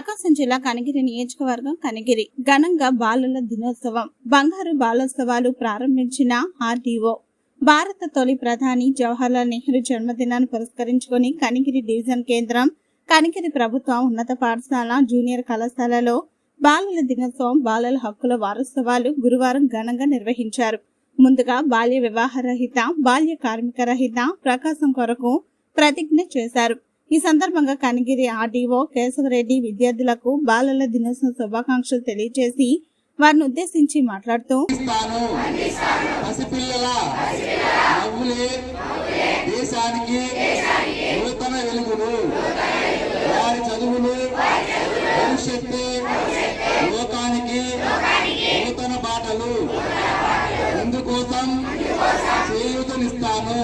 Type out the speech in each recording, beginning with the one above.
ప్రకాశం జిల్లా కనిగిరి నియోజకవర్గం కనిగిరి. ఘనంగా బాలల దినోత్సవం. బంగారు బాలోత్సవాలు ప్రారంభించిన ఆర్డీఓ. భారత తొలి ప్రధాని జవహర్లాల్ నెహ్రూ జన్మదినాన్ని పురస్కరించుకొని కనిగిరి డివిజన్ కేంద్రం కనిగిరి ప్రభుత్వ ఉన్నత పాఠశాల జూనియర్ కళాశాలలో బాలల దినోత్సవం బాలల హక్కుల వారోత్సవాలు గురువారం ఘనంగా నిర్వహించారు. ముందుగా బాల్య వివాహ రహిత బాల్య కార్మిక రహిత ప్రకాశం కొరకు ప్రతిజ్ఞ చేశారు. ఈ సందర్భంగా కనిగిరి ఆర్డీఓ కేశవరెడ్డి విద్యార్థులకు బాలల దినోత్సవ శుభాకాంక్షలు తెలియజేసి వారిని ఉద్దేశించి మాట్లాడుతూ అందిస్తాను పసిపిల్లల నవ్వులే దేశానికి నూతన వెలుగులు. వారి చదువులు భవిష్యత్తు లోకానికి నూతన బాటలు. ఇందుకోసం చేయూతనిస్తాను.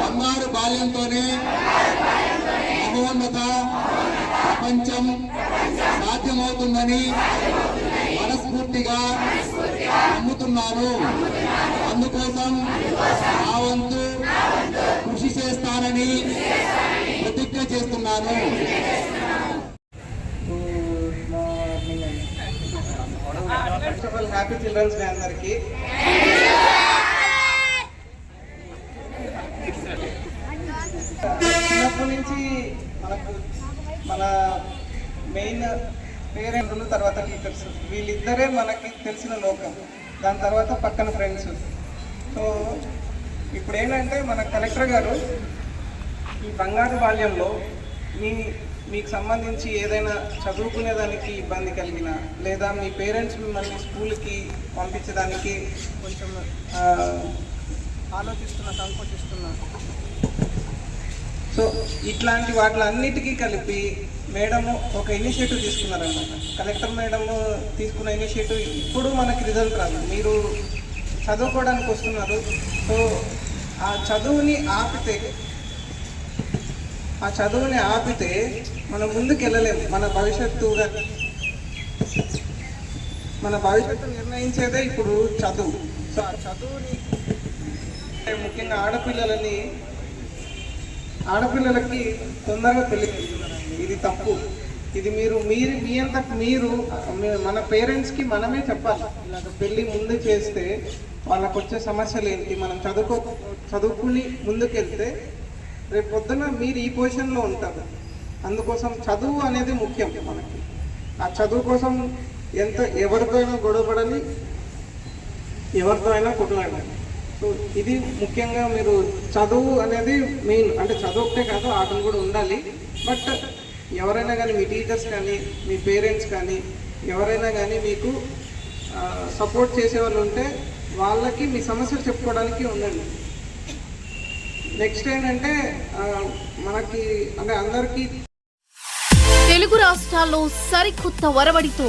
బంగారు బాల్యంతోనే మహోన్నత ప్రపంచం సాధ్యమవుతుందని మనస్ఫూర్తిగా నమ్ముతున్నాను. అందుకోసం నా వంతు కృషి చేస్తానని ప్రతిజ్ఞ చేస్తున్నాను. First of all happy children's day అందరికి. నుంచి మనకు మన మెయిన్ పేరెంట్లు తర్వాత టీచర్స్ వీళ్ళిద్దరే మనకి తెలిసిన లోకం. దాని తర్వాత పక్కన ఫ్రెండ్స్ సో ఇప్పుడు ఏంటంటే మన కలెక్టర్ గారు ఈ బంగారు బాల్యంలో మీ మీకు సంబంధించి ఏదైనా చదువుకునేదానికి ఇబ్బంది కలిగిన లేదా మీ పేరెంట్స్ మిమ్మల్ని స్కూల్కి పంపించడానికి కొంచెం ఆలోచిస్తున్నా సంకోచిస్తున్నా సో ఇట్లాంటి వాటిలన్నిటికీ కలిపి మేడము ఒక ఇనిషియేటివ్ తీసుకున్నారనమాట కలెక్టర్ మేడము తీసుకున్న ఇనిషియేటివ్ ఇప్పుడు మనకి రిజల్ట్ రాదు. మీరు చదువుకోవడానికి వస్తున్నారు. సో ఆ చదువుని ఆపితే ఆ చదువుని ఆపితే మనం ముందుకు వెళ్ళలేము మన భవిష్యత్తుగా మన భవిష్యత్తు నిర్ణయించేదే ఇప్పుడు చదువు. సో ఆ చదువుని ముఖ్యంగా ఆడపిల్లలని ఆడపిల్లలకి తొందరగా పెళ్ళి చేస్తున్నారండి. ఇది తప్పు. ఇది మీరు మీరు మీ అంతకు మీరు మన పేరెంట్స్కి మనమే చెప్పాలి. ఇలాగ పెళ్ళి ముందు చేస్తే వాళ్ళకు వచ్చే సమస్యలు ఏంటి? మనం చదువుకో చదువుకుని ముందుకెళ్తే రేపు పొద్దున మీరు ఈ పొజిషన్లో ఉంటారు. అందుకోసం చదువు అనేది ముఖ్యం మనకి. ఆ చదువు కోసం ఎంత ఎవరితో అయినా గొడవపడాలి ఎవరితో అయినా కొట్లాడాలి సో ఇది ముఖ్యంగా మీరు చదువు అనేది మెయిన్ అంటే చదువు ఒకటే కాదు ఆటలు కూడా ఉండాలి. బట్ ఎవరైనా కానీ మీ టీచర్స్ కానీ మీ పేరెంట్స్ కానీ ఎవరైనా కానీ మీకు సపోర్ట్ చేసే వాళ్ళు ఉంటే వాళ్ళకి మీ సమస్యలు చెప్పుకోవడానికి ఉండండి. నెక్స్ట్ ఏంటంటే మనకి అంటే అందరికీ తెలుగు రాష్ట్రాల్లో సరికొత్త వరవడితో